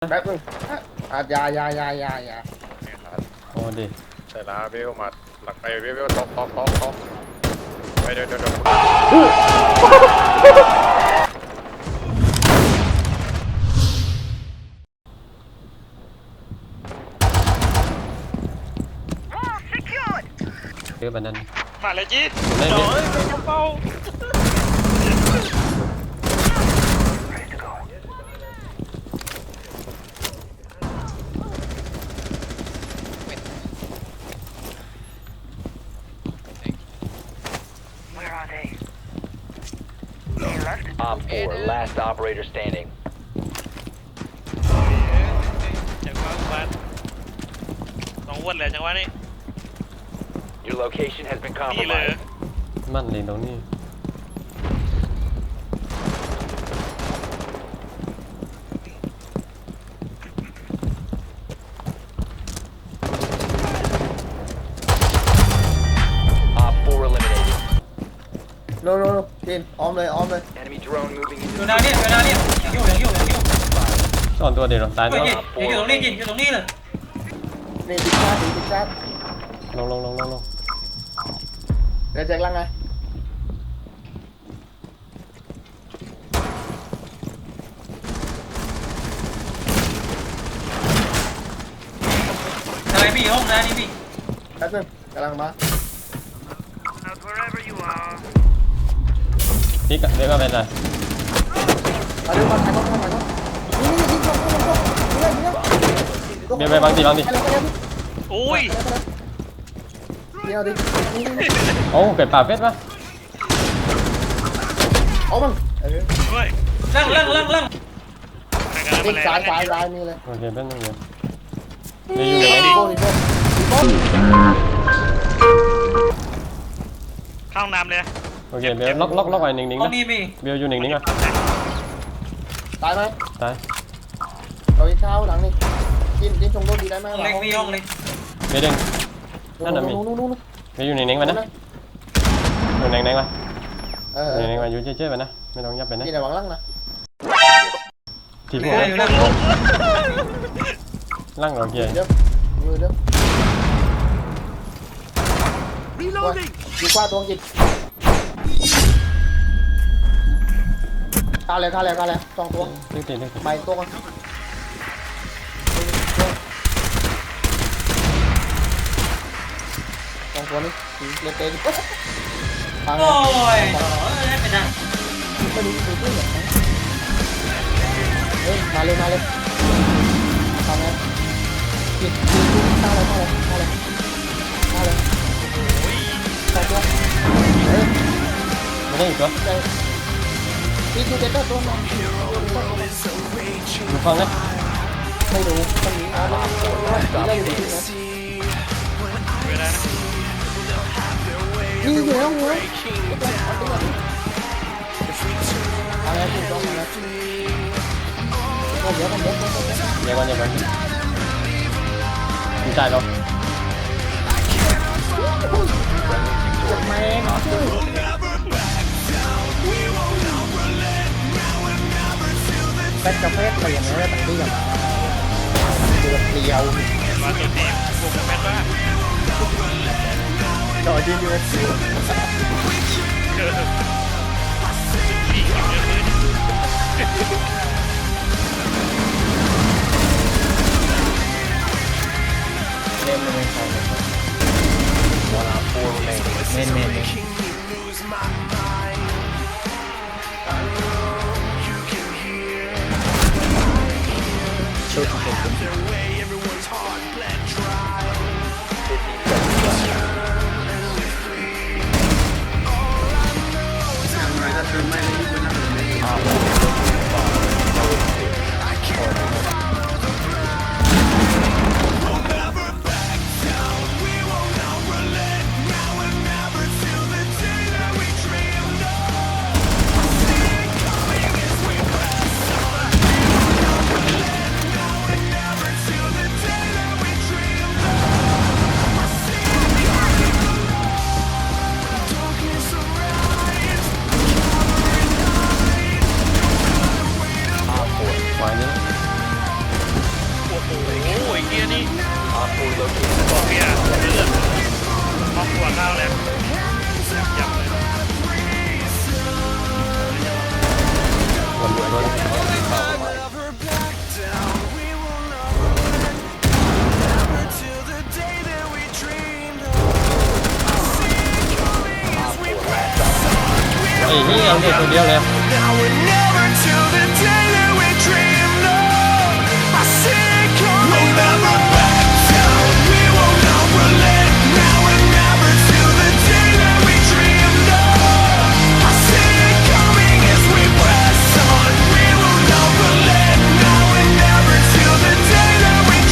แป๊บนึงอะอยาอยาอยาอยาอยาโอ้ดิใช่แล้วเวลมาหลักไปเวลเวลท็อปท็อปท็อปท็อปไปเดี๋ยวเดี๋ยวเดี๋ยวเยอะแบบนั้นมาเลยจีไม่โอ้ไม่ยเป็นกระเป๋า Op 4, last operator standing. จังหวะบ้านสองวันเลยจังหวะนี้ Your location has been นี่เลย compromised. มั่นเลยตรงนี้ Op 4 eliminated. โนโน โนกินออมเลยออมเลย Enemy drone moving อ into ยู่หน้าเนี่ยอยู่หน้าเนี่ยยังอยู่ยังอยู่ยังอยู่ซ่อนตัวเดียวตายเฮ้แล้ยวกินอยู่ตรงนี้กินอยู่ตรงนี้เลยนี่ดิชาร์ดดิชาร์ดลงลงลงลงลงเดี๋ยวแจ็คลังไงอะไรพี่ห้องน้านี่พี่แป๊บนึงกำลังมา พี่กะเดี๋ยวก็เป็นไรมาเร็วมาถ่ายรูปถ่ายรูปนี่นี่ยิงเข้าเข้าเข้าเร็วเร็วเดี๋ยวไปบางทีบางทีไปเร็วไปเร็วโอ้ยเดี๋ยวดินี่นี่โอ้เกิดป่าเป็ดปะเอามันเออเฮ้ยลั่งลั่งลั่งลั่งแข่งกันติมาดแล้วสายสายสายนี่เลยโอเคเป็นหนึ่งเดียวเดี๋ยวอยู่ไหนดิโก้ดิโก้ดิโก้เข้าห้องน้ำเลย โอเคเบลล็อกล็อกล็อกไว้นิ่งๆห้อนะงนี้มีเบลอยู่นิ่งๆอะตายไหมตายเราอีกเท้าหลังนี่กินกินชงรถดีได้ไหมห้องเล็กมีห้องเล็กเบลเด้งนั่นน่ะมีนู่นนู่นนู่นเบลอยู่นิ่งๆไว้นะอยู่นิ่งๆไว้เอออยู่นิ่งๆไว้อยู่เฉยๆไว้นะไม่ต้องยับไปนะกินไหนหวังลังนะที่เหพลืวกออยู่นั่งล่างโอเคเดี๋ยวมือเดี๋ยวดีกว่าตัวกิน กาเลยกาเลยกาเลยสองตัวตึ้งตีตึ้งตีใบตัวกันสองตัวนี้เล่นเต็มฟังโอ้ยได้เป็นนั่งไม่รู้ดูด้วยเหรอเฮ้ยมาเลยมาเลยทำไงกินกินกินข้าวเลยข้าวเลยข้าวเลยข้าวเลยใส่ตัวเฮ้ยไม่ได้อีกตัว ปีทูเด็ดตัวมันมาฟังนะไม่รู้ต้องนี้อาละนี่เราอยู่ที่ไหนเนะนี่อยู่แล้วหัวอะไรถูกต้องอะเดี๋ยวกันเดี๋ยวกันเดี๋ยวกันเดี๋ยวก่อนเดี๋ยวก่อนมีใจเราแม่ เป๊กกาแฟเปลี่ยนเลยตัดที่กับเดือดเดียวมาตัวทีมบุกแมนบ้าจอยืนยืนเจอพี่เก็บเยอะเลย 收集火攻击 เอาเด็กคนเดียวเลย